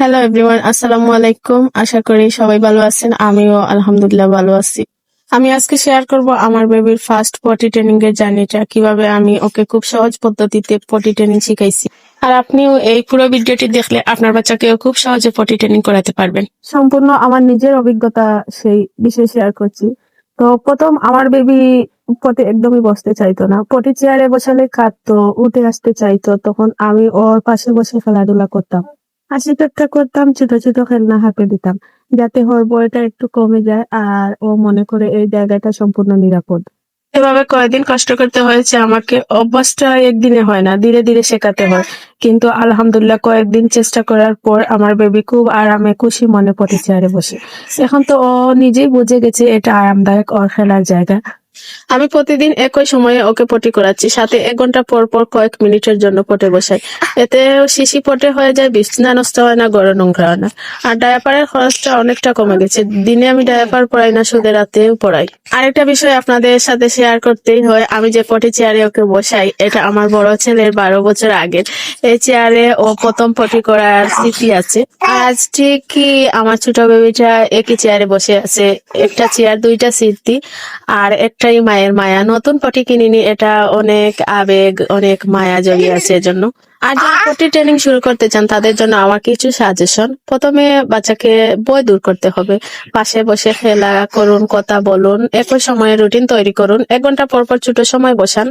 Hello everyone আসসালামু আলাইকুম আশা করি সবাই ভালো আছেন। আমিও আলহামদুলিল্লাহ ভালো আছি। আমি আজকে শেয়ার করব আমার বেবির ফার্স্ট পটি ট্রেনিং এর জার্নিটা কীভাবে আমি ওকে খুব সহজ পদ্ধতিতে পটি ট্রেনিং শিখাইছি। আর আপনিও এই পুরো ভিডিওটি দেখলে আপনার বাচ্চাকেও খুব সহজে পটি ট্রেনিং করাতে পারবেন। সম্পূর্ণ আমার নিজের অভিজ্ঞতা সেই বিষয়ে শেয়ার করছি। তো প্রথম আমার বেবি পটে একদমই বসতে চাইতো না। পটি চেয়ারে বসালে কাঁদতো উঠে আসতে চাইতো। তখন আমি ওর পাশে বসে খেলাধুলা করতাম। হাসি ঠাট্টা করতাম, ছোট ছোট খেলনা হাতে দিতাম, যাতে ওর বয়টা একটু কমে যায় আর ও মনে করে এই জায়গাটা সম্পূর্ণ নিরাপদ। এভাবে কয়েকদিন কষ্ট করতে হয়েছে আমাকে, অভ্যাসটা একদিনে হয় না, ধীরে ধীরে শেখাতে হয়। কিন্তু আলহামদুলিল্লাহ কয়েকদিন চেষ্টা করার পর আমার বেবি খুব আরামে খুশি মনে পড়ে চেয়ারে বসে। এখন তো ও নিজেই বুঝে গেছে এটা আরামদায়ক, ওর খেলার জায়গা। আমি প্রতিদিন একই সময়ে ওকে পটি করাচ্ছি। সাথে এক ঘণ্টা পর পর কয়েক মিনিটের জন্য পটে বসাই। এতে শিশি পটে হয়ে যায়, বিছনা নষ্ট হয় না গড় নোংরা হয় না। আর ডায়াপারের খরচটা অনেকটা কমে গেছে। দিনে আমি ডায়াপার পড়াই না শুধু রাতেও পড়াই। আরেকটা বিষয় আপনাদের সাথে শেয়ার করতেই হয়, আমি যে পটি চেয়ারে ওকে বসাই, এটা আমার বড় ছেলের বারো বছর আগের। এই চেয়ারে ও প্রথম পটি করার স্মৃতি আছে। আজ ঠিক কি আমার ছোট বেবিটা একই চেয়ারে বসে আছে। একটা চেয়ার, দুইটা স্মৃতি। আর একটাই মায়ের মায়া। নতুন পটি কিনিনি এটা অনেক আবেগ অনেক মায়া জড়িয়ে আছে এজন্য। আর যারা পটি ট্রেনিং শুরু করতে চান তাদের জন্য আমার কিছু সাজেশন প্রথমে বাচ্চাকে বই দূর করতে হবে। পাশে বসে খেলা করুন কথা বলুন একই সময়ে রুটিন তৈরি করুন। এক ঘণ্টা পর পর ছোট সময় বসান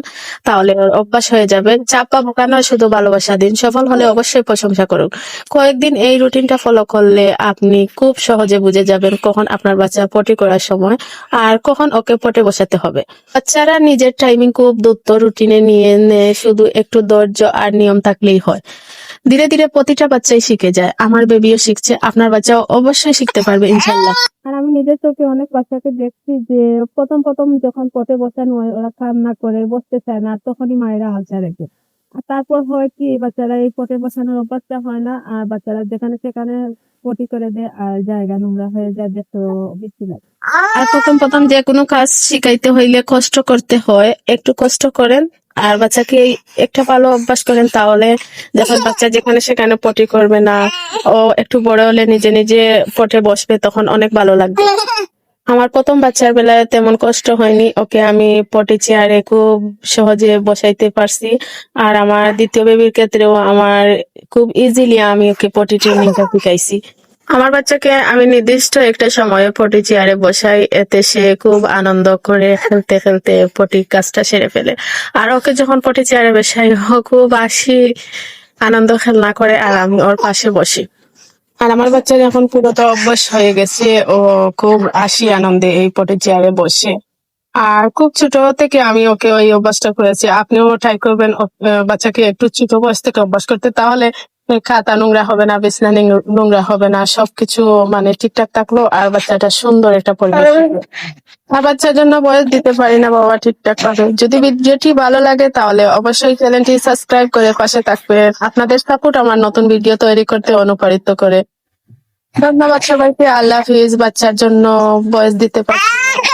তাহলে অভ্যাস হয়ে যাবে। চাপা বোকা নয় শুধু ভালোবাসা দিন। সফল হলে অবশ্যই প্রশংসা করুন। কয়েকদিন এই রুটিনটা ফলো করলে আপনি খুব সহজে বুঝে যাবেন কখন আপনার বাচ্চা পটি করার সময় আর কখন ওকে পটে বসাতে হবে। বাচ্চারা নিজের টাইমিং খুব দ্রুত রুটিনে নিয়ে নেয়। শুধু একটু ধৈর্য আর নিয়ম থাকলেই হয়। ধীরে ধীরে প্রতিটা বাচ্চাই শিখে যায়। আমার বেবিও শিখছে আপনার বাচ্চাও অবশ্যই শিখতে পারবে ইনশাল্লাহ। আর আমি নিজের চোখে অনেক বাচ্চাকে দেখছি যে প্রথম প্রথম যখন পটে বসানো হয় ওরা কান্না করে বসতে চায় না তখনই মায়েরা রেখে আর তারপর হয় কি বাচ্চারা এই পটে বসানোর অভ্যাসটা হয় না আর বাচ্চারা যেখানে সেখানে পটি করে দেয় আর জায়গা নোংরা হয়ে যায় দেখতে বেশি লাগে। আর প্রথম প্রথম যে কোনো কাজ শিখাইতে হইলে কষ্ট করতে হয় একটু কষ্ট করেন আর বাচ্চাকে একটা ভালো অভ্যাস করেন তাহলে দেখেন বাচ্চা যেখানে সেখানে পটি করবে না। ও একটু বড় হলে নিজে নিজে পটে বসবে, তখন অনেক ভালো লাগবে। আমার প্রথম বাচ্চার বেলায় তেমন কষ্ট হয়নি। ওকে আমি পটি চেয়ারে খুব সহজে বসাইতে পারছি। আর আমার দ্বিতীয় বেবির ক্ষেত্রেও আমার খুব ইজিলি আমি ওকে পটি ট্রেনিংটা শিখাইছি। আমার বাচ্চাকে আমি নির্দিষ্ট একটা সময়ে পটি চেয়ারে বসাই, এতে সে খুব আনন্দ করে খেলতে খেলতে পটি কাজটা সেরে ফেলে। আর ওকে যখন পটি চেয়ারে বসাই, ও খুব আসি আনন্দ খেলনা করে আর আমি ওর পাশে বসি। আর আমার বাচ্চার এখন পুরোটা অভ্যাস হয়ে গেছে, ও খুব আসি আনন্দে এই পটে চেয়ারে বসে। আর খুব ছোট থেকে আমি ওকে ওই অভ্যাসটা করেছি। আপনিও ট্রাই করবেন বাচ্চাকে একটু ছোট বয়স থেকে অভ্যাস করতে। তাহলে খাতা নোংরা হবে না বিছনা নোংরা হবে না সবকিছু মানে ঠিকঠাক থাকল আর বাচ্চাটা সুন্দর একটা পরিবেশ আর বাচ্চার জন্য বয়স দিতে পারি না বাবা ঠিকঠাক ভাবে। যদি ভিডিওটি ভালো লাগে তাহলে অবশ্যই চ্যানেলটি সাবস্ক্রাইব করে পাশে থাকবেন। আপনাদের সাপোর্ট আমার নতুন ভিডিও তৈরি করতে অনুপ্রাণিত করে। ধন্যবাদ সবাইকে আল্লাহ হাফিজ বাচ্চার জন্য বয়স দিতে পারছি। না।